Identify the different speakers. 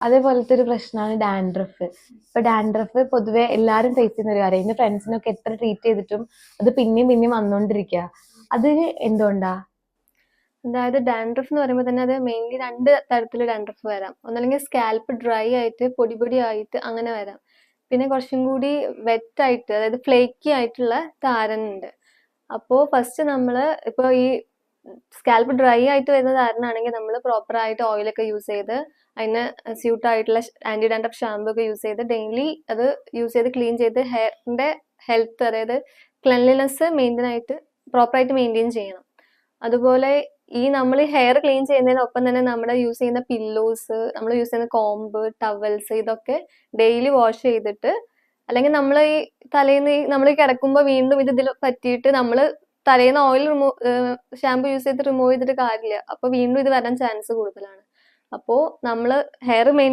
Speaker 1: അതേപോലത്തെ ഒരു പ്രശ്നമാണ് ഡാൻഡ്രഫ്. ഇപ്പൊ ഡാൻഡ്രഫ് പൊതുവെ എല്ലാരും ഫേസ് ചെയ്യുന്ന ഒരു കാര്യം. എന്റെ ഫ്രണ്ട്സിനൊക്കെ എത്ര ട്രീറ്റ് ചെയ്തിട്ടും അത് പിന്നെയും പിന്നെയും വന്നോണ്ടിരിക്ക. അത് എന്തുകൊണ്ടാ?
Speaker 2: അതായത് ഡാൻഡ്രഫ് എന്ന് പറയുമ്പോൾ തന്നെ അത് മെയിൻലി രണ്ട് തരത്തിൽ ഡാൻഡ്രഫ് വരാം. ഒന്നല്ലെങ്കിൽ സ്കാൽപ്പ് ഡ്രൈ ആയിട്ട് പൊടി പൊടി ആയിട്ട് അങ്ങനെ വരാം. പിന്നെ കുറച്ചും കൂടി വെറ്റായിട്ട് അതായത് ഫ്ലേക്കി ആയിട്ടുള്ള താരൻ ഉണ്ട്. അപ്പോൾ ഫസ്റ്റ് നമ്മൾ ഇപ്പോൾ ഈ സ്കാൽപ്പ് ഡ്രൈ ആയിട്ട് വരുന്ന കാരണമാണെങ്കിൽ നമ്മൾ പ്രോപ്പർ ആയിട്ട് ഓയിലൊക്കെ യൂസ് ചെയ്ത് അതിന് സ്യൂട്ട് ആയിട്ടുള്ള ആന്റി ഡാൻഡ്രഫ് ഷാമ്പു ഒക്കെ യൂസ് ചെയ്ത് ഡെയിലി അത് യൂസ് ചെയ്ത് ക്ലീൻ ചെയ്ത് ഹെയറിന്റെ ഹെൽത്ത് അതായത് ക്ലെൻലിനെസ് മെയിന്റെയിൻ ആയിട്ട് പ്രോപ്പറായിട്ട് മെയിന്റെയിൻ ചെയ്യണം. അതുപോലെ ഈ നമ്മൾ ഹെയർ ക്ലീൻ ചെയ്യുന്നതിനൊപ്പം തന്നെ നമ്മൾ യൂസ് ചെയ്യുന്ന പില്ലോസ് നമ്മൾ യൂസ് ചെയ്യുന്ന കോമ്പ് ടവൽസ് ഇതൊക്കെ ഡെയിലി വാഷ് ചെയ്തിട്ട് അല്ലെങ്കിൽ നമ്മൾ ഈ തലേന്ന് നമ്മൾ കിടക്കുമ്പോൾ വീണ്ടും ഇത് ഇതിൽ പറ്റിയിട്ട് നമ്മൾ തലേന്ന് ഓയിൽ റിമൂവ് ഷാമ്പു യൂസ് ചെയ്ത് റിമൂവ് ചെയ്തിട്ട് കാര്യമില്ല. അപ്പോൾ വീണ്ടും ഇത് വരാൻ ചാൻസ് കൂടുതലാണ്. അപ്പോൾ നമ്മൾ ഹെയർ മെയിന്റെയിൻ